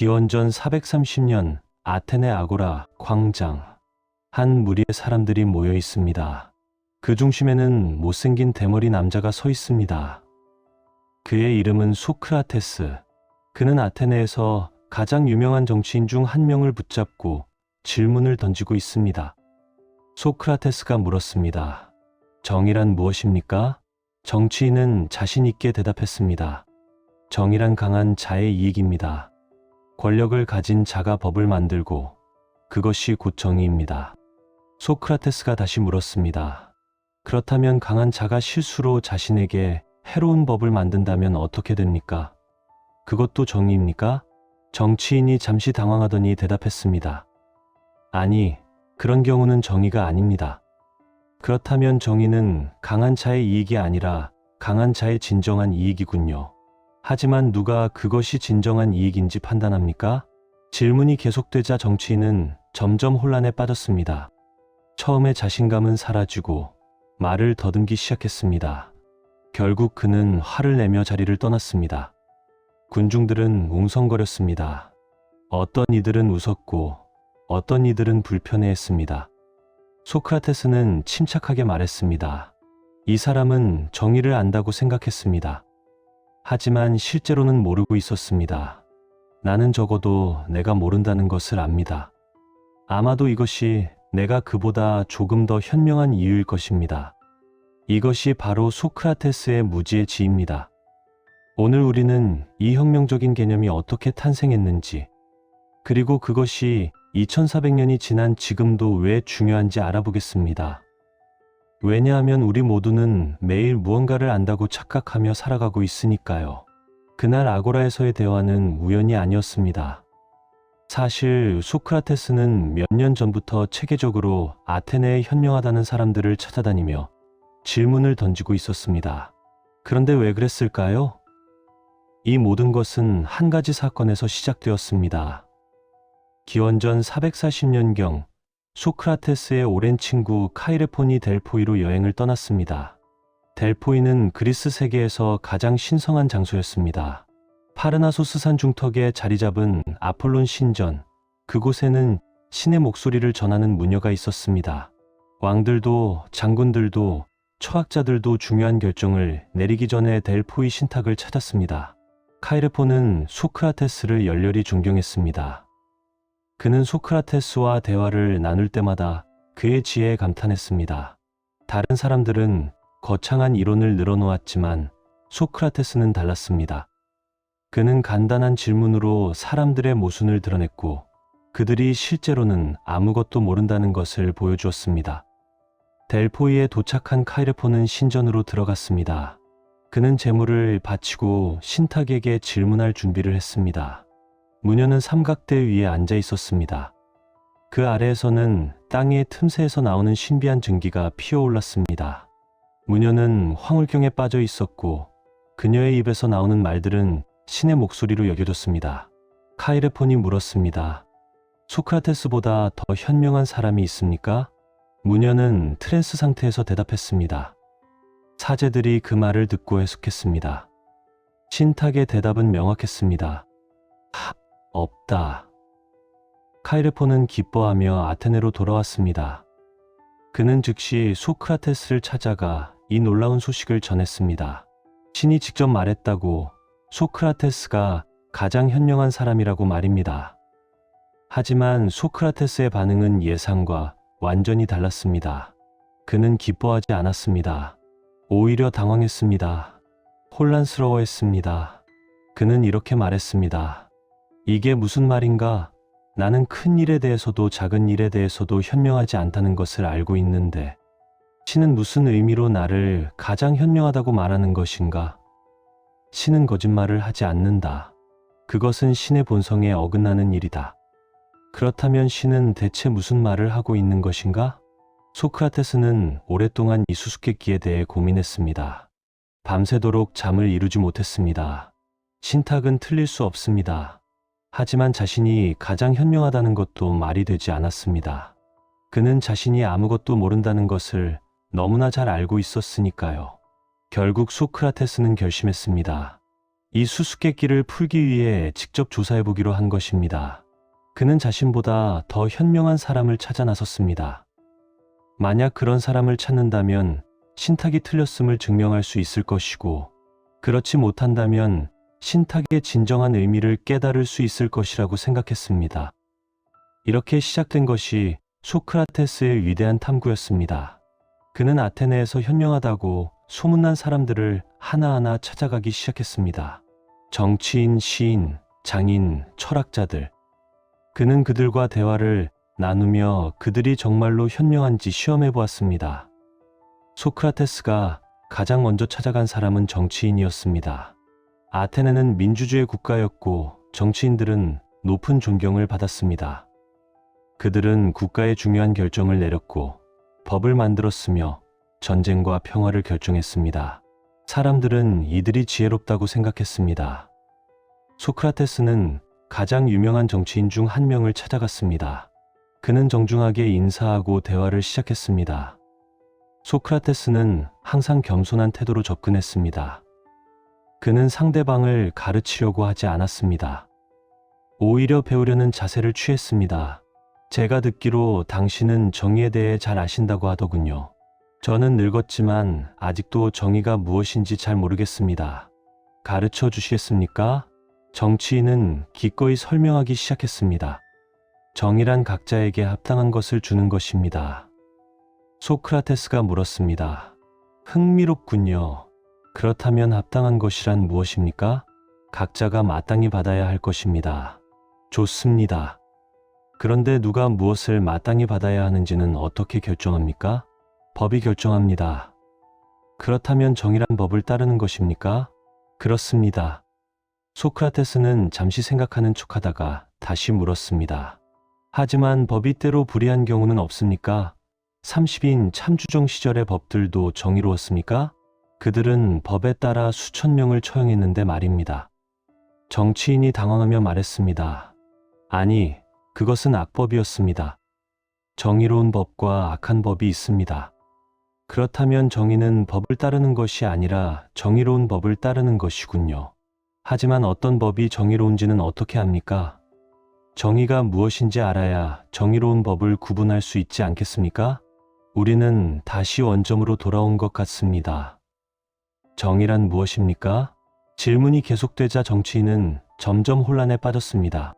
기원전 430년 아테네 아고라 광장. 한 무리의 사람들이 모여 있습니다. 그 중심에는 못생긴 대머리 남자가 서 있습니다. 그의 이름은 소크라테스. 그는 아테네에서 가장 유명한 정치인 중 한 명을 붙잡고 질문을 던지고 있습니다. 소크라테스가 물었습니다. 정의란 무엇입니까? 정치인은 자신 있게 대답했습니다. 정의란 강한 자의 이익입니다. 권력을 가진 자가 법을 만들고 그것이 곧 정의입니다. 소크라테스가 다시 물었습니다. 그렇다면 강한 자가 실수로 자신에게 해로운 법을 만든다면 어떻게 됩니까? 그것도 정의입니까? 정치인이 잠시 당황하더니 대답했습니다. 아니, 그런 경우는 정의가 아닙니다. 그렇다면 정의는 강한 자의 이익이 아니라 강한 자의 진정한 이익이군요. 하지만 누가 그것이 진정한 이익인지 판단합니까? 질문이 계속되자 정치인은 점점 혼란에 빠졌습니다. 처음에 자신감은 사라지고 말을 더듬기 시작했습니다. 결국 그는 화를 내며 자리를 떠났습니다. 군중들은 웅성거렸습니다. 어떤 이들은 웃었고 어떤 이들은 불편해했습니다. 소크라테스는 침착하게 말했습니다. 이 사람은 정의를 안다고 생각했습니다. 하지만 실제로는 모르고 있었습니다. 나는 적어도 내가 모른다는 것을 압니다. 아마도 이것이 내가 그보다 조금 더 현명한 이유일 것입니다. 이것이 바로 소크라테스의 무지의 지입니다. 오늘 우리는 이 혁명적인 개념이 어떻게 탄생했는지, 그리고 그것이 2400년이 지난 지금도 왜 중요한지 알아보겠습니다. 왜냐하면 우리 모두는 매일 무언가를 안다고 착각하며 살아가고 있으니까요. 그날 아고라에서의 대화는 우연이 아니었습니다. 사실 소크라테스는 몇 년 전부터 체계적으로 아테네에 현명하다는 사람들을 찾아다니며 질문을 던지고 있었습니다. 그런데 왜 그랬을까요? 이 모든 것은 한 가지 사건에서 시작되었습니다. 기원전 440년경 소크라테스의 오랜 친구 카이레폰이 델포이로 여행을 떠났습니다. 델포이는 그리스 세계에서 가장 신성한 장소였습니다. 파르나소스 산 중턱에 자리 잡은 아폴론 신전, 그곳에는 신의 목소리를 전하는 무녀가 있었습니다. 왕들도 장군들도 초학자들도 중요한 결정을 내리기 전에 델포이 신탁을 찾았습니다. 카이레폰은 소크라테스를 열렬히 존경했습니다. 그는 소크라테스와 대화를 나눌 때마다 그의 지혜에 감탄했습니다. 다른 사람들은 거창한 이론을 늘어놓았지만 소크라테스는 달랐습니다. 그는 간단한 질문으로 사람들의 모순을 드러냈고 그들이 실제로는 아무것도 모른다는 것을 보여주었습니다. 델포이에 도착한 카이레포는 신전으로 들어갔습니다. 그는 재물을 바치고 신탁에게 질문할 준비를 했습니다. 무녀는 삼각대 위에 앉아 있었습니다. 그 아래에서는 땅의 틈새에서 나오는 신비한 증기가 피어올랐습니다. 무녀는 황홀경에 빠져 있었고 그녀의 입에서 나오는 말들은 신의 목소리로 여겨졌습니다. 카이레폰이 물었습니다. 소크라테스보다 더 현명한 사람이 있습니까? 무녀는 트랜스 상태에서 대답했습니다. 사제들이 그 말을 듣고 해석했습니다. 신탁의 대답은 명확했습니다. 하, 없다. 카이레폰은 기뻐하며 아테네로 돌아왔습니다. 그는 즉시 소크라테스를 찾아가 이 놀라운 소식을 전했습니다. 신이 직접 말했다고 소크라테스가 가장 현명한 사람이라고 말입니다. 하지만 소크라테스의 반응은 예상과 완전히 달랐습니다. 그는 기뻐하지 않았습니다. 오히려 당황했습니다. 혼란스러워했습니다. 그는 이렇게 말했습니다. 이게 무슨 말인가? 나는 큰 일에 대해서도 작은 일에 대해서도 현명하지 않다는 것을 알고 있는데, 신은 무슨 의미로 나를 가장 현명하다고 말하는 것인가? 신은 거짓말을 하지 않는다. 그것은 신의 본성에 어긋나는 일이다. 그렇다면 신은 대체 무슨 말을 하고 있는 것인가? 소크라테스는 오랫동안 이 수수께끼에 대해 고민했습니다. 밤새도록 잠을 이루지 못했습니다. 신탁은 틀릴 수 없습니다. 하지만 자신이 가장 현명하다는 것도 말이 되지 않았습니다. 그는 자신이 아무것도 모른다는 것을 너무나 잘 알고 있었으니까요. 결국 소크라테스는 결심했습니다. 이 수수께끼를 풀기 위해 직접 조사해 보기로 한 것입니다. 그는 자신보다 더 현명한 사람을 찾아 나섰습니다. 만약 그런 사람을 찾는다면 신탁이 틀렸음을 증명할 수 있을 것이고, 그렇지 못한다면 신탁의 진정한 의미를 깨달을 수 있을 것이라고 생각했습니다. 이렇게 시작된 것이 소크라테스의 위대한 탐구였습니다. 그는 아테네에서 현명하다고 소문난 사람들을 하나하나 찾아가기 시작했습니다. 정치인, 시인, 장인, 철학자들. 그는 그들과 대화를 나누며 그들이 정말로 현명한지 시험해 보았습니다. 소크라테스가 가장 먼저 찾아간 사람은 정치인이었습니다. 아테네는 민주주의 국가였고 정치인들은 높은 존경을 받았습니다. 그들은 국가의 중요한 결정을 내렸고 법을 만들었으며 전쟁과 평화를 결정했습니다. 사람들은 이들이 지혜롭다고 생각했습니다. 소크라테스는 가장 유명한 정치인 중 한 명을 찾아갔습니다. 그는 정중하게 인사하고 대화를 시작했습니다. 소크라테스는 항상 겸손한 태도로 접근했습니다. 그는 상대방을 가르치려고 하지 않았습니다. 오히려 배우려는 자세를 취했습니다. 제가 듣기로 당신은 정의에 대해 잘 아신다고 하더군요. 저는 늙었지만 아직도 정의가 무엇인지 잘 모르겠습니다. 가르쳐 주시겠습니까? 정치인은 기꺼이 설명하기 시작했습니다. 정의란 각자에게 합당한 것을 주는 것입니다. 소크라테스가 물었습니다. 흥미롭군요. 그렇다면 합당한 것이란 무엇입니까? 각자가 마땅히 받아야 할 것입니다. 좋습니다. 그런데 누가 무엇을 마땅히 받아야 하는지는 어떻게 결정합니까? 법이 결정합니다. 그렇다면 정의란 법을 따르는 것입니까? 그렇습니다. 소크라테스는 잠시 생각하는 척 하다가 다시 물었습니다. 하지만 법이 때로 불이한 경우는 없습니까? 30인 참주정 시절의 법들도 정의로웠습니까? 그들은 법에 따라 수천 명을 처형했는데 말입니다. 정치인이 당황하며 말했습니다. 아니, 그것은 악법이었습니다. 정의로운 법과 악한 법이 있습니다. 그렇다면 정의는 법을 따르는 것이 아니라 정의로운 법을 따르는 것이군요. 하지만 어떤 법이 정의로운지는 어떻게 합니까? 정의가 무엇인지 알아야 정의로운 법을 구분할 수 있지 않겠습니까? 우리는 다시 원점으로 돌아온 것 같습니다. 정의란 무엇입니까? 질문이 계속되자 정치인은 점점 혼란에 빠졌습니다.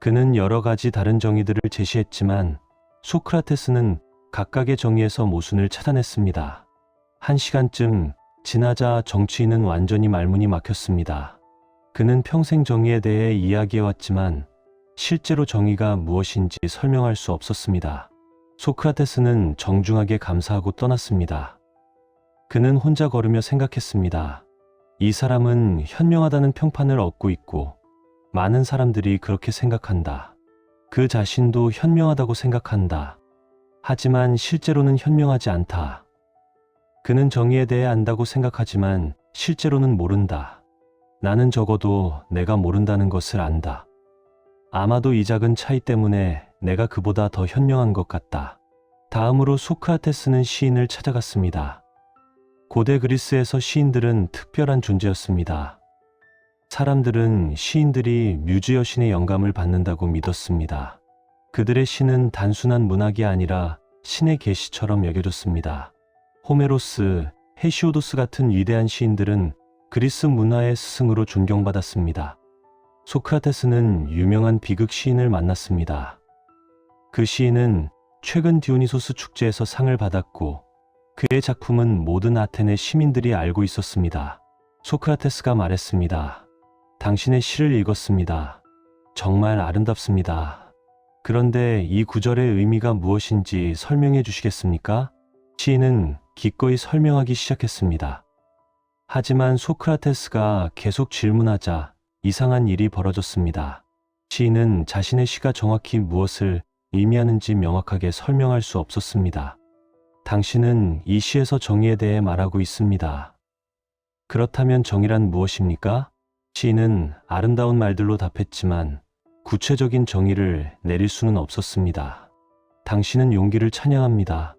그는 여러 가지 다른 정의들을 제시했지만 소크라테스는 각각의 정의에서 모순을 찾아냈습니다. 한 시간쯤 지나자 정치인은 완전히 말문이 막혔습니다. 그는 평생 정의에 대해 이야기해왔지만 실제로 정의가 무엇인지 설명할 수 없었습니다. 소크라테스는 정중하게 감사하고 떠났습니다. 그는 혼자 걸으며 생각했습니다. 이 사람은 현명하다는 평판을 얻고 있고 많은 사람들이 그렇게 생각한다. 그 자신도 현명하다고 생각한다. 하지만 실제로는 현명하지 않다. 그는 정의에 대해 안다고 생각하지만 실제로는 모른다. 나는 적어도 내가 모른다는 것을 안다. 아마도 이 작은 차이 때문에 내가 그보다 더 현명한 것 같다. 다음으로 소크라테스는 시인을 찾아갔습니다. 고대 그리스에서 시인들은 특별한 존재였습니다. 사람들은 시인들이 뮤즈 여신의 영감을 받는다고 믿었습니다. 그들의 시는 단순한 문학이 아니라 신의 계시처럼 여겨졌습니다. 호메로스, 헤시오도스 같은 위대한 시인들은 그리스 문화의 스승으로 존경받았습니다. 소크라테스는 유명한 비극 시인을 만났습니다. 그 시인은 최근 디오니소스 축제에서 상을 받았고 그의 작품은 모든 아테네 시민들이 알고 있었습니다. 소크라테스가 말했습니다. 당신의 시를 읽었습니다. 정말 아름답습니다. 그런데 이 구절의 의미가 무엇인지 설명해 주시겠습니까? 시인은 기꺼이 설명하기 시작했습니다. 하지만 소크라테스가 계속 질문하자 이상한 일이 벌어졌습니다. 시인은 자신의 시가 정확히 무엇을 의미하는지 명확하게 설명할 수 없었습니다. 당신은 이 시에서 정의에 대해 말하고 있습니다. 그렇다면 정의란 무엇입니까? 시인은 아름다운 말들로 답했지만 구체적인 정의를 내릴 수는 없었습니다. 당신은 용기를 찬양합니다.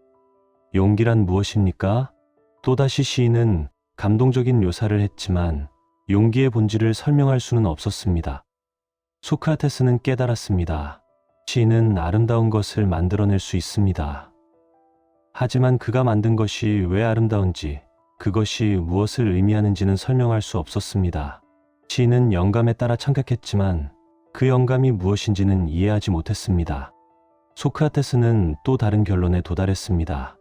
용기란 무엇입니까? 또다시 시인은 감동적인 묘사를 했지만 용기의 본질을 설명할 수는 없었습니다. 소크라테스는 깨달았습니다. 시인은 아름다운 것을 만들어낼 수 있습니다. 하지만 그가 만든 것이 왜 아름다운지, 그것이 무엇을 의미하는지는 설명할 수 없었습니다. 시인은 영감에 따라 창작했지만 그 영감이 무엇인지는 이해하지 못했습니다. 소크라테스는 또 다른 결론에 도달했습니다.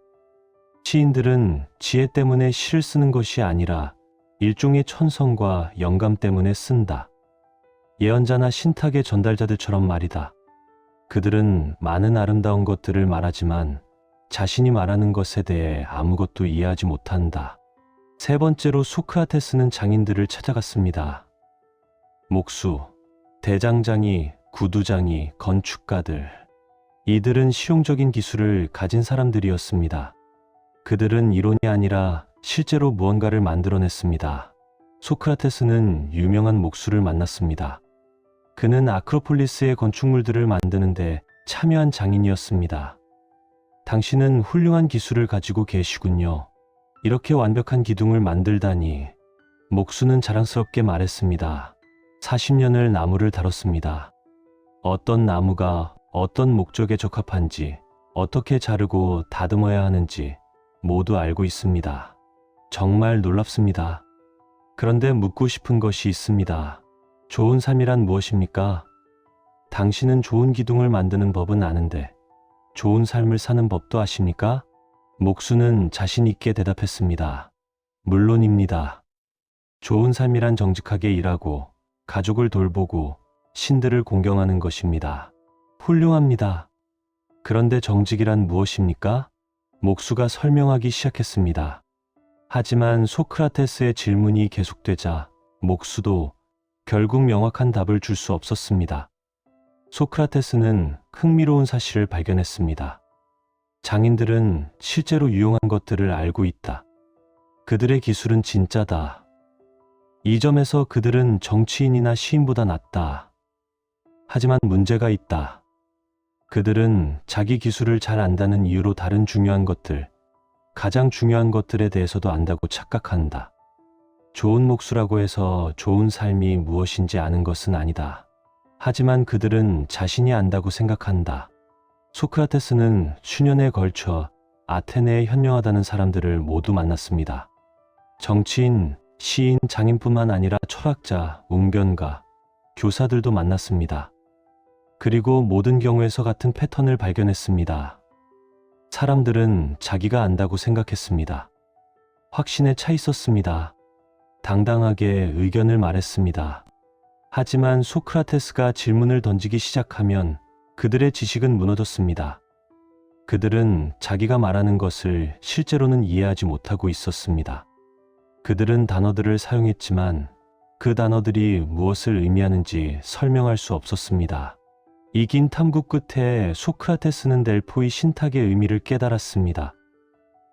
시인들은 지혜 때문에 시를 쓰는 것이 아니라 일종의 천성과 영감 때문에 쓴다. 예언자나 신탁의 전달자들처럼 말이다. 그들은 많은 아름다운 것들을 말하지만 자신이 말하는 것에 대해 아무것도 이해하지 못한다. 세 번째로 소크라테스는 장인들을 찾아갔습니다. 목수, 대장장이, 구두장이, 건축가들. 이들은 실용적인 기술을 가진 사람들이었습니다. 그들은 이론이 아니라 실제로 무언가를 만들어냈습니다. 소크라테스는 유명한 목수를 만났습니다. 그는 아크로폴리스의 건축물들을 만드는데 참여한 장인이었습니다. 당신은 훌륭한 기술을 가지고 계시군요. 이렇게 완벽한 기둥을 만들다니. 목수는 자랑스럽게 말했습니다. 40년을 나무를 다뤘습니다. 어떤 나무가 어떤 목적에 적합한지, 어떻게 자르고 다듬어야 하는지 모두 알고 있습니다. 정말 놀랍습니다. 그런데 묻고 싶은 것이 있습니다. 좋은 삶이란 무엇입니까? 당신은 좋은 기둥을 만드는 법은 아는데 좋은 삶을 사는 법도 아십니까? 목수는 자신 있게 대답했습니다. 물론입니다. 좋은 삶이란 정직하게 일하고 가족을 돌보고 신들을 공경하는 것입니다. 훌륭합니다. 그런데 정직이란 무엇입니까? 목수가 설명하기 시작했습니다. 하지만 소크라테스의 질문이 계속되자 목수도 결국 명확한 답을 줄 수 없었습니다. 소크라테스는 흥미로운 사실을 발견했습니다. 장인들은 실제로 유용한 것들을 알고 있다. 그들의 기술은 진짜다. 이 점에서 그들은 정치인이나 시인보다 낫다. 하지만 문제가 있다. 그들은 자기 기술을 잘 안다는 이유로 다른 중요한 것들, 가장 중요한 것들에 대해서도 안다고 착각한다. 좋은 목수라고 해서 좋은 삶이 무엇인지 아는 것은 아니다. 하지만 그들은 자신이 안다고 생각한다. 소크라테스는 수년에 걸쳐 아테네에 현명하다는 사람들을 모두 만났습니다. 정치인, 시인, 장인뿐만 아니라 철학자, 웅변가, 교사들도 만났습니다. 그리고 모든 경우에서 같은 패턴을 발견했습니다. 사람들은 자기가 안다고 생각했습니다. 확신에 차 있었습니다. 당당하게 의견을 말했습니다. 하지만 소크라테스가 질문을 던지기 시작하면 그들의 지식은 무너졌습니다. 그들은 자기가 말하는 것을 실제로는 이해하지 못하고 있었습니다. 그들은 단어들을 사용했지만 그 단어들이 무엇을 의미하는지 설명할 수 없었습니다. 이긴 탐구 끝에 소크라테스는 델포의 신탁의 의미를 깨달았습니다.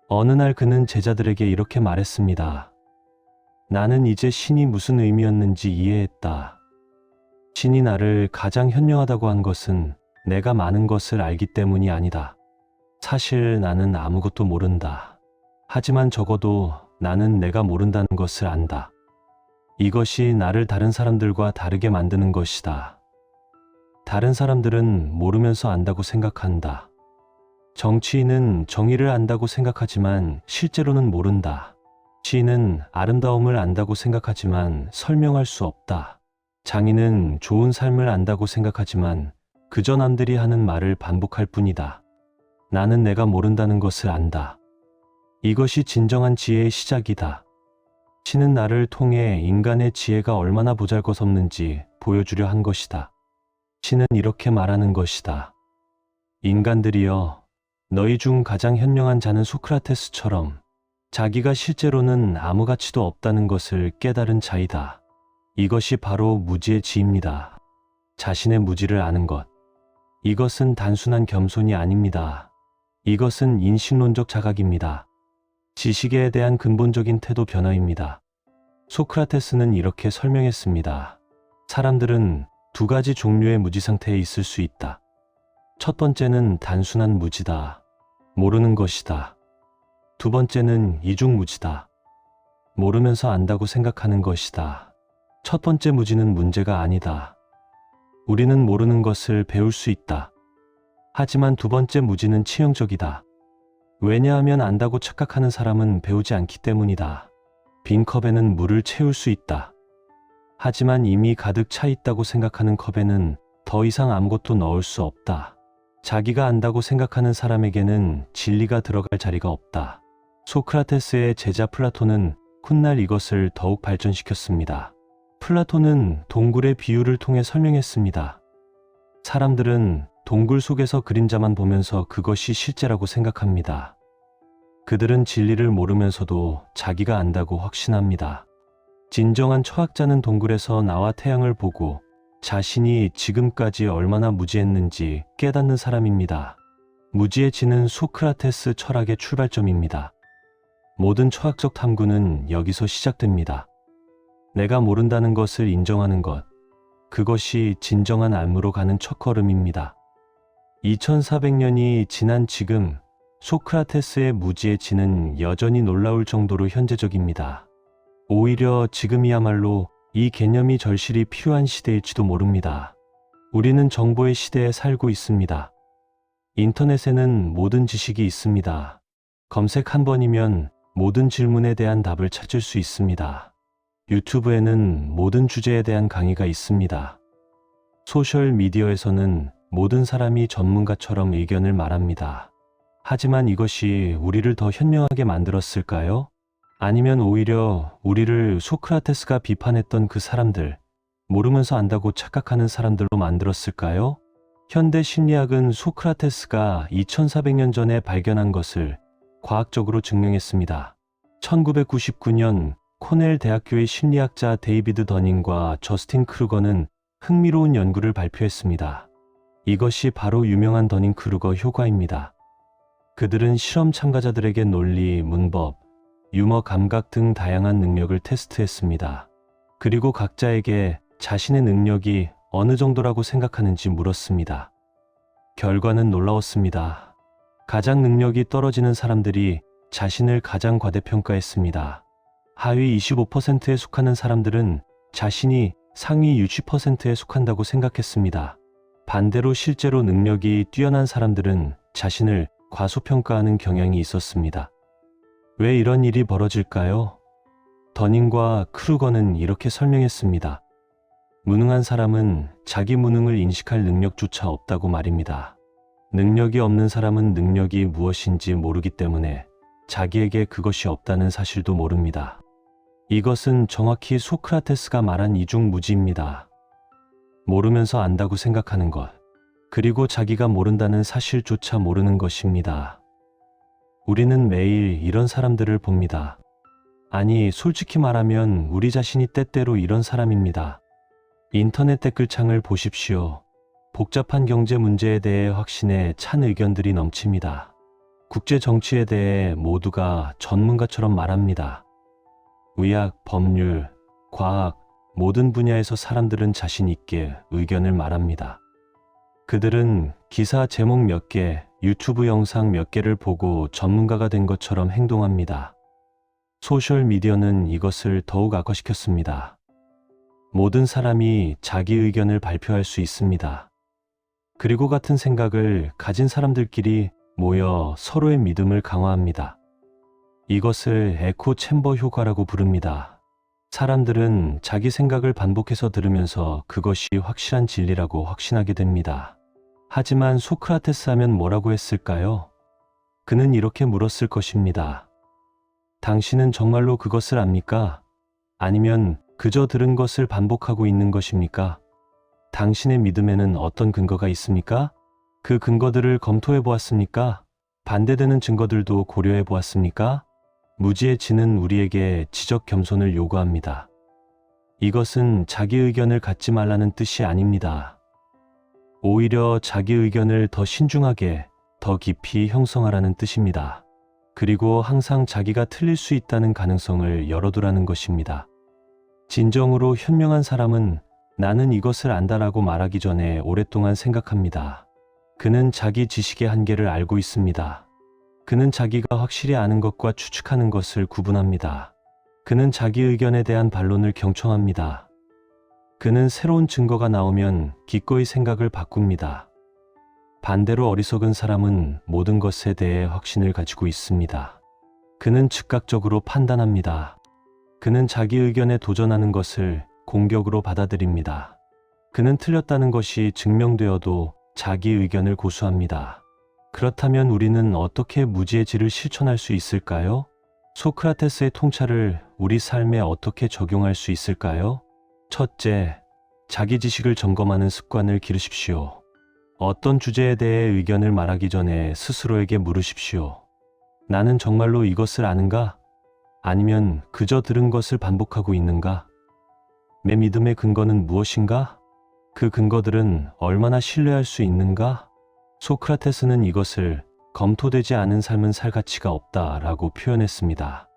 어느 날 그는 제자들에게 이렇게 말했습니다. 나는 이제 신이 무슨 의미였는지 이해했다. 신이 나를 가장 현명하다고 한 것은 내가 많은 것을 알기 때문이 아니다. 사실 나는 아무것도 모른다. 하지만 적어도 나는 내가 모른다는 것을 안다. 이것이 나를 다른 사람들과 다르게 만드는 것이다. 다른 사람들은 모르면서 안다고 생각한다. 정치인은 정의를 안다고 생각하지만 실제로는 모른다. 시인은 아름다움을 안다고 생각하지만 설명할 수 없다. 장인은 좋은 삶을 안다고 생각하지만 그저 남들이 하는 말을 반복할 뿐이다. 나는 내가 모른다는 것을 안다. 이것이 진정한 지혜의 시작이다. 신은 나를 통해 인간의 지혜가 얼마나 보잘것없는지 보여주려 한 것이다. 신은 이렇게 말하는 것이다. 인간들이여, 너희 중 가장 현명한 자는 소크라테스처럼 자기가 실제로는 아무 가치도 없다는 것을 깨달은 자이다. 이것이 바로 무지의 지입니다. 자신의 무지를 아는 것. 이것은 단순한 겸손이 아닙니다. 이것은 인식론적 자각입니다. 지식에 대한 근본적인 태도 변화입니다. 소크라테스는 이렇게 설명했습니다. 사람들은 두 가지 종류의 무지 상태에 있을 수 있다. 첫 번째는 단순한 무지다. 모르는 것이다. 두 번째는 이중 무지다. 모르면서 안다고 생각하는 것이다. 첫 번째 무지는 문제가 아니다. 우리는 모르는 것을 배울 수 있다. 하지만 두 번째 무지는 치명적이다. 왜냐하면 안다고 착각하는 사람은 배우지 않기 때문이다. 빈 컵에는 물을 채울 수 있다. 하지만 이미 가득 차 있다고 생각하는 컵에는 더 이상 아무것도 넣을 수 없다. 자기가 안다고 생각하는 사람에게는 진리가 들어갈 자리가 없다. 소크라테스의 제자 플라톤은 훗날 이것을 더욱 발전시켰습니다. 플라톤은 동굴의 비유를 통해 설명했습니다. 사람들은 동굴 속에서 그림자만 보면서 그것이 실제라고 생각합니다. 그들은 진리를 모르면서도 자기가 안다고 확신합니다. 진정한 철학자는 동굴에서 나와 태양을 보고 자신이 지금까지 얼마나 무지했는지 깨닫는 사람입니다. 무지해지는 소크라테스 철학의 출발점입니다. 모든 철학적 탐구는 여기서 시작됩니다. 내가 모른다는 것을 인정하는 것, 그것이 진정한 알무로 가는 첫걸음입니다. 2400년이 지난 지금 소크라테스의 무지해지는 여전히 놀라울 정도로 현재적입니다. 오히려 지금이야말로 이 개념이 절실히 필요한 시대일지도 모릅니다. 우리는 정보의 시대에 살고 있습니다. 인터넷에는 모든 지식이 있습니다. 검색 한 번이면 모든 질문에 대한 답을 찾을 수 있습니다. 유튜브에는 모든 주제에 대한 강의가 있습니다. 소셜 미디어에서는 모든 사람이 전문가처럼 의견을 말합니다. 하지만 이것이 우리를 더 현명하게 만들었을까요? 아니면 오히려 우리를 소크라테스가 비판했던 그 사람들, 모르면서 안다고 착각하는 사람들로 만들었을까요? 현대 심리학은 소크라테스가 2400년 전에 발견한 것을 과학적으로 증명했습니다. 1999년 코넬 대학교의 심리학자 데이비드 더닝과 저스틴 크루거는 흥미로운 연구를 발표했습니다. 이것이 바로 유명한 더닝 크루거 효과입니다. 그들은 실험 참가자들에게 논리, 문법, 유머 감각 등 다양한 능력을 테스트했습니다. 그리고 각자에게 자신의 능력이 어느 정도라고 생각하는지 물었습니다. 결과는 놀라웠습니다. 가장 능력이 떨어지는 사람들이 자신을 가장 과대평가했습니다. 하위 25%에 속하는 사람들은 자신이 상위 60%에 속한다고 생각했습니다. 반대로 실제로 능력이 뛰어난 사람들은 자신을 과소평가하는 경향이 있었습니다. 왜 이런 일이 벌어질까요? 더닝과 크루거는 이렇게 설명했습니다. 무능한 사람은 자기 무능을 인식할 능력조차 없다고 말입니다. 능력이 없는 사람은 능력이 무엇인지 모르기 때문에 자기에게 그것이 없다는 사실도 모릅니다. 이것은 정확히 소크라테스가 말한 이중무지입니다. 모르면서 안다고 생각하는 것, 그리고 자기가 모른다는 사실조차 모르는 것입니다. 우리는 매일 이런 사람들을 봅니다. 아니, 솔직히 말하면 우리 자신이 때때로 이런 사람입니다. 인터넷 댓글창을 보십시오. 복잡한 경제 문제에 대해 확신에 찬 의견들이 넘칩니다. 국제 정치에 대해 모두가 전문가처럼 말합니다. 의학, 법률, 과학, 모든 분야에서 사람들은 자신 있게 의견을 말합니다. 그들은 기사 제목 몇 개, 유튜브 영상 몇 개를 보고 전문가가 된 것처럼 행동합니다. 소셜 미디어는 이것을 더욱 악화시켰습니다. 모든 사람이 자기 의견을 발표할 수 있습니다. 그리고 같은 생각을 가진 사람들끼리 모여 서로의 믿음을 강화합니다. 이것을 에코 챔버 효과라고 부릅니다. 사람들은 자기 생각을 반복해서 들으면서 그것이 확실한 진리라고 확신하게 됩니다. 하지만 소크라테스 하면 뭐라고 했을까요? 그는 이렇게 물었을 것입니다. 당신은 정말로 그것을 압니까? 아니면 그저 들은 것을 반복하고 있는 것입니까? 당신의 믿음에는 어떤 근거가 있습니까? 그 근거들을 검토해 보았습니까? 반대되는 증거들도 고려해 보았습니까? 무지해지는 우리에게 지적 겸손을 요구합니다. 이것은 자기 의견을 갖지 말라는 뜻이 아닙니다. 오히려 자기 의견을 더 신중하게, 더 깊이 형성하라는 뜻입니다. 그리고 항상 자기가 틀릴 수 있다는 가능성을 열어두라는 것입니다. 진정으로 현명한 사람은 나는 이것을 안다라고 말하기 전에 오랫동안 생각합니다. 그는 자기 지식의 한계를 알고 있습니다. 그는 자기가 확실히 아는 것과 추측하는 것을 구분합니다. 그는 자기 의견에 대한 반론을 경청합니다. 그는 새로운 증거가 나오면 기꺼이 생각을 바꿉니다. 반대로 어리석은 사람은 모든 것에 대해 확신을 가지고 있습니다. 그는 즉각적으로 판단합니다. 그는 자기 의견에 도전하는 것을 공격으로 받아들입니다. 그는 틀렸다는 것이 증명되어도 자기 의견을 고수합니다. 그렇다면 우리는 어떻게 무지의 질을 실천할 수 있을까요? 소크라테스의 통찰을 우리 삶에 어떻게 적용할 수 있을까요? 첫째, 자기 지식을 점검하는 습관을 기르십시오. 어떤 주제에 대해 의견을 말하기 전에 스스로에게 물으십시오. 나는 정말로 이것을 아는가? 아니면 그저 들은 것을 반복하고 있는가? 내 믿음의 근거는 무엇인가? 그 근거들은 얼마나 신뢰할 수 있는가? 소크라테스는 이것을 검토되지 않은 삶은 살 가치가 없다 라고 표현했습니다.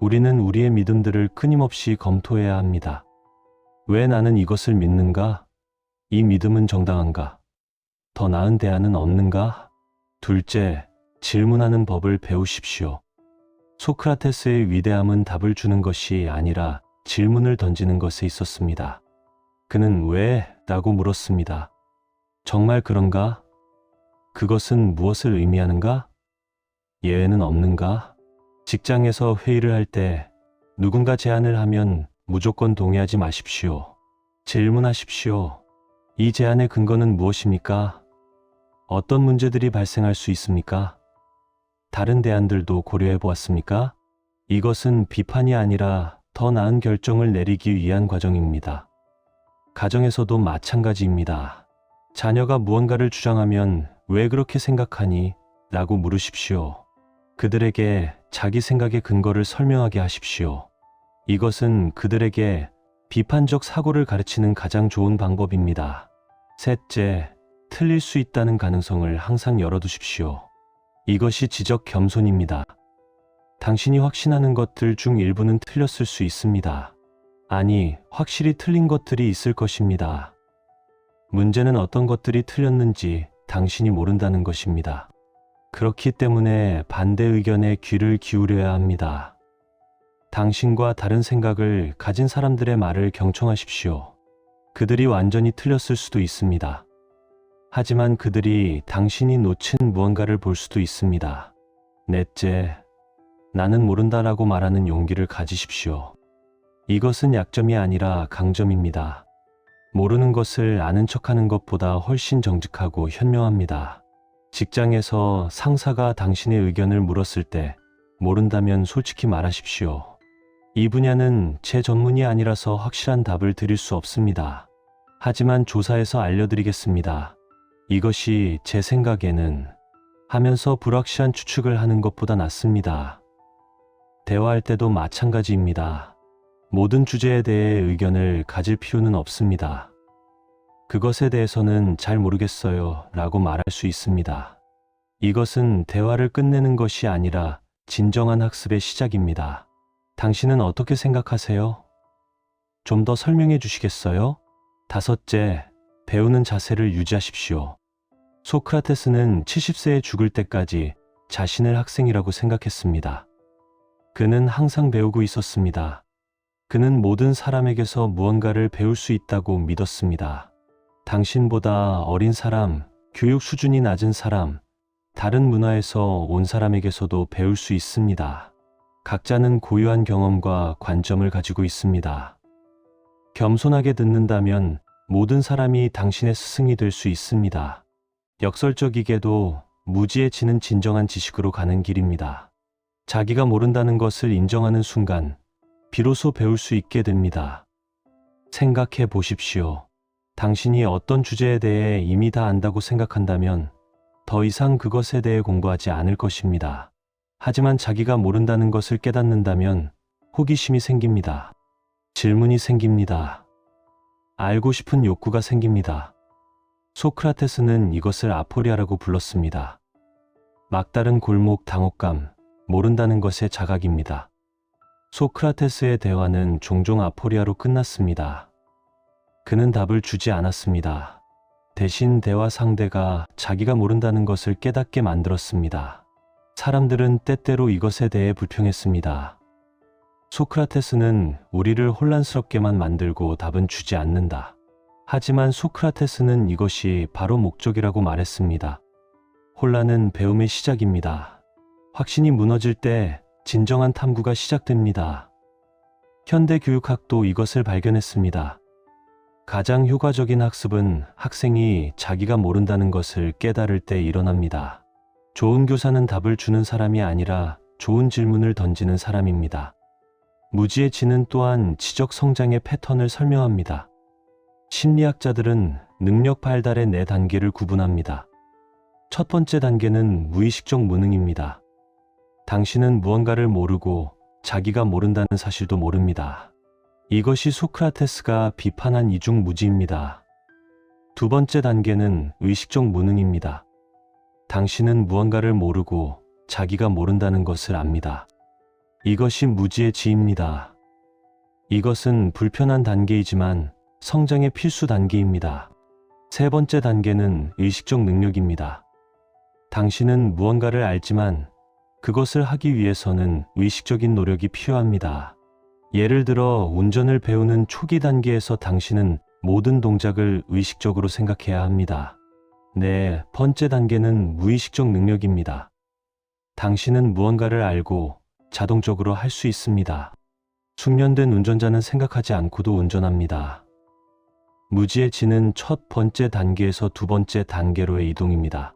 우리는 우리의 믿음들을 끊임없이 검토해야 합니다. 왜 나는 이것을 믿는가? 이 믿음은 정당한가? 더 나은 대안은 없는가? 둘째, 질문하는 법을 배우십시오. 소크라테스의 위대함은 답을 주는 것이 아니라 질문을 던지는 것에 있었습니다. 그는 왜? 라고 물었습니다. 정말 그런가? 그것은 무엇을 의미하는가? 예외는 없는가? 직장에서 회의를 할 때 누군가 제안을 하면 무조건 동의하지 마십시오. 질문하십시오. 이 제안의 근거는 무엇입니까? 어떤 문제들이 발생할 수 있습니까? 다른 대안들도 고려해 보았습니까? 이것은 비판이 아니라 더 나은 결정을 내리기 위한 과정입니다. 가정에서도 마찬가지입니다. 자녀가 무언가를 주장하면 왜 그렇게 생각하니? 라고 물으십시오. 그들에게 자기 생각의 근거를 설명하게 하십시오. 이것은 그들에게 비판적 사고를 가르치는 가장 좋은 방법입니다. 셋째, 틀릴 수 있다는 가능성을 항상 열어두십시오. 이것이 지적 겸손입니다. 당신이 확신하는 것들 중 일부는 틀렸을 수 있습니다. 아니, 확실히 틀린 것들이 있을 것입니다. 문제는 어떤 것들이 틀렸는지 당신이 모른다는 것입니다. 그렇기 때문에 반대 의견에 귀를 기울여야 합니다. 당신과 다른 생각을 가진 사람들의 말을 경청하십시오. 그들이 완전히 틀렸을 수도 있습니다. 하지만 그들이 당신이 놓친 무언가를 볼 수도 있습니다. 넷째, 나는 모른다라고 말하는 용기를 가지십시오. 이것은 약점이 아니라 강점입니다. 모르는 것을 아는 척하는 것보다 훨씬 정직하고 현명합니다. 직장에서 상사가 당신의 의견을 물었을 때 모른다면 솔직히 말하십시오. 이 분야는 제 전문이 아니라서 확실한 답을 드릴 수 없습니다. 하지만 조사해서 알려드리겠습니다. 이것이 제 생각에는 하면서 불확실한 추측을 하는 것보다 낫습니다. 대화할 때도 마찬가지입니다. 모든 주제에 대해 의견을 가질 필요는 없습니다. 그것에 대해서는 잘 모르겠어요 라고 말할 수 있습니다. 이것은 대화를 끝내는 것이 아니라 진정한 학습의 시작입니다. 당신은 어떻게 생각하세요? 좀 더 설명해 주시겠어요? 다섯째, 배우는 자세를 유지하십시오. 소크라테스는 70세에 죽을 때까지 자신을 학생이라고 생각했습니다. 그는 항상 배우고 있었습니다. 그는 모든 사람에게서 무언가를 배울 수 있다고 믿었습니다. 당신보다 어린 사람, 교육 수준이 낮은 사람, 다른 문화에서 온 사람에게서도 배울 수 있습니다. 각자는 고유한 경험과 관점을 가지고 있습니다. 겸손하게 듣는다면 모든 사람이 당신의 스승이 될 수 있습니다. 역설적이게도 무지해지는 진정한 지식으로 가는 길입니다. 자기가 모른다는 것을 인정하는 순간 비로소 배울 수 있게 됩니다. 생각해 보십시오. 당신이 어떤 주제에 대해 이미 다 안다고 생각한다면 더 이상 그것에 대해 공부하지 않을 것입니다. 하지만 자기가 모른다는 것을 깨닫는다면 호기심이 생깁니다. 질문이 생깁니다. 알고 싶은 욕구가 생깁니다. 소크라테스는 이것을 아포리아라고 불렀습니다. 막다른 골목 당혹감, 모른다는 것의 자각입니다. 소크라테스의 대화는 종종 아포리아로 끝났습니다. 그는 답을 주지 않았습니다. 대신 대화 상대가 자기가 모른다는 것을 깨닫게 만들었습니다. 사람들은 때때로 이것에 대해 불평했습니다. 소크라테스는 우리를 혼란스럽게만 만들고 답은 주지 않는다. 하지만 소크라테스는 이것이 바로 목적이라고 말했습니다. 혼란은 배움의 시작입니다. 확신이 무너질 때 진정한 탐구가 시작됩니다. 현대 교육학도 이것을 발견했습니다. 가장 효과적인 학습은 학생이 자기가 모른다는 것을 깨달을 때 일어납니다. 좋은 교사는 답을 주는 사람이 아니라 좋은 질문을 던지는 사람입니다. 무지의 지는 또한 지적 성장의 패턴을 설명합니다. 심리학자들은 능력 발달의 네 단계를 구분합니다. 첫 번째 단계는 무의식적 무능입니다. 당신은 무언가를 모르고 자기가 모른다는 사실도 모릅니다. 이것이 소크라테스가 비판한 이중 무지입니다. 두 번째 단계는 의식적 무능입니다. 당신은 무언가를 모르고 자기가 모른다는 것을 압니다. 이것이 무지의 지입니다. 이것은 불편한 단계이지만 성장의 필수 단계입니다. 세 번째 단계는 의식적 능력입니다. 당신은 무언가를 알지만 그것을 하기 위해서는 의식적인 노력이 필요합니다. 예를 들어 운전을 배우는 초기 단계에서 당신은 모든 동작을 의식적으로 생각해야 합니다. 네 번째 단계는 무의식적 능력입니다. 당신은 무언가를 알고 자동적으로 할 수 있습니다. 숙련된 운전자는 생각하지 않고도 운전합니다. 무지의 지는 첫 번째 단계에서 두 번째 단계로의 이동입니다.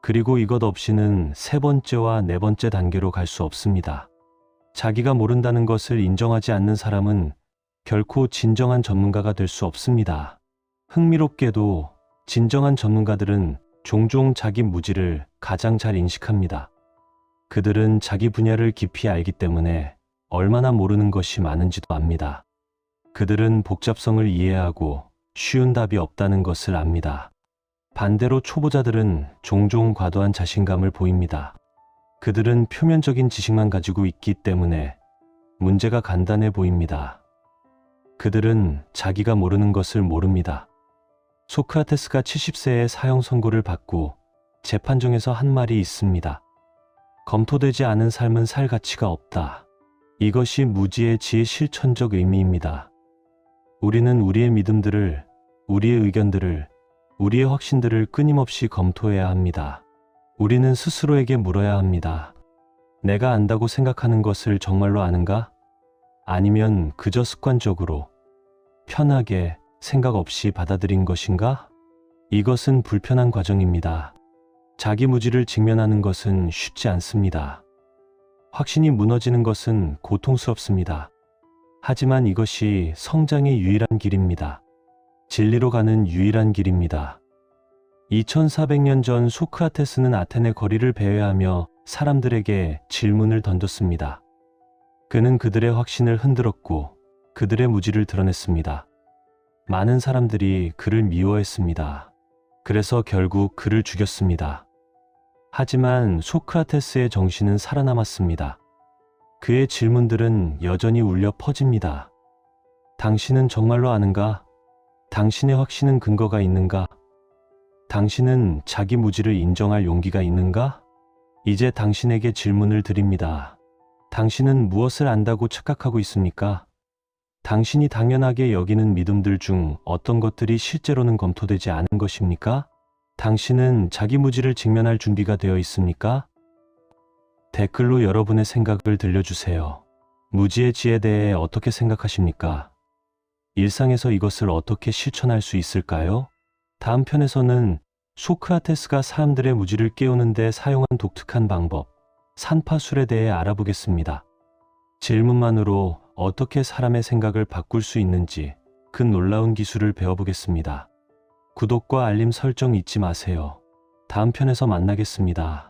그리고 이것 없이는 세 번째와 네 번째 단계로 갈 수 없습니다. 자기가 모른다는 것을 인정하지 않는 사람은 결코 진정한 전문가가 될 수 없습니다. 흥미롭게도 진정한 전문가들은 종종 자기 무지를 가장 잘 인식합니다. 그들은 자기 분야를 깊이 알기 때문에 얼마나 모르는 것이 많은지도 압니다. 그들은 복잡성을 이해하고 쉬운 답이 없다는 것을 압니다. 반대로 초보자들은 종종 과도한 자신감을 보입니다. 그들은 표면적인 지식만 가지고 있기 때문에 문제가 간단해 보입니다. 그들은 자기가 모르는 것을 모릅니다. 소크라테스가 70세에 사형 선고를 받고 재판정에서 한 말이 있습니다. 검토되지 않은 삶은 살 가치가 없다. 이것이 무지의 지의 실천적 의미입니다. 우리는 우리의 믿음들을, 우리의 의견들을, 우리의 확신들을 끊임없이 검토해야 합니다. 우리는 스스로에게 물어야 합니다. 내가 안다고 생각하는 것을 정말로 아는가? 아니면 그저 습관적으로, 편하게, 생각 없이 받아들인 것인가? 이것은 불편한 과정입니다. 자기 무지를 직면하는 것은 쉽지 않습니다. 확신이 무너지는 것은 고통스럽습니다. 하지만 이것이 성장의 유일한 길입니다. 진리로 가는 유일한 길입니다. 2400년 전 소크라테스는 아테네 거리를 배회하며 사람들에게 질문을 던졌습니다. 그는 그들의 확신을 흔들었고 그들의 무지를 드러냈습니다. 많은 사람들이 그를 미워했습니다. 그래서 결국 그를 죽였습니다. 하지만 소크라테스의 정신은 살아남았습니다. 그의 질문들은 여전히 울려 퍼집니다. 당신은 정말로 아는가? 당신의 확신은 근거가 있는가? 당신은 자기 무지를 인정할 용기가 있는가? 이제 당신에게 질문을 드립니다. 당신은 무엇을 안다고 착각하고 있습니까? 당신이 당연하게 여기는 믿음들 중 어떤 것들이 실제로는 검토되지 않은 것입니까? 당신은 자기 무지를 직면할 준비가 되어 있습니까? 댓글로 여러분의 생각을 들려주세요. 무지의 지에 대해 어떻게 생각하십니까? 일상에서 이것을 어떻게 실천할 수 있을까요? 다음 편에서는 소크라테스가 사람들의 무지를 깨우는데 사용한 독특한 방법, 산파술에 대해 알아보겠습니다. 질문만으로 어떻게 사람의 생각을 바꿀 수 있는지 그 놀라운 기술을 배워보겠습니다. 구독과 알림 설정 잊지 마세요. 다음 편에서 만나겠습니다.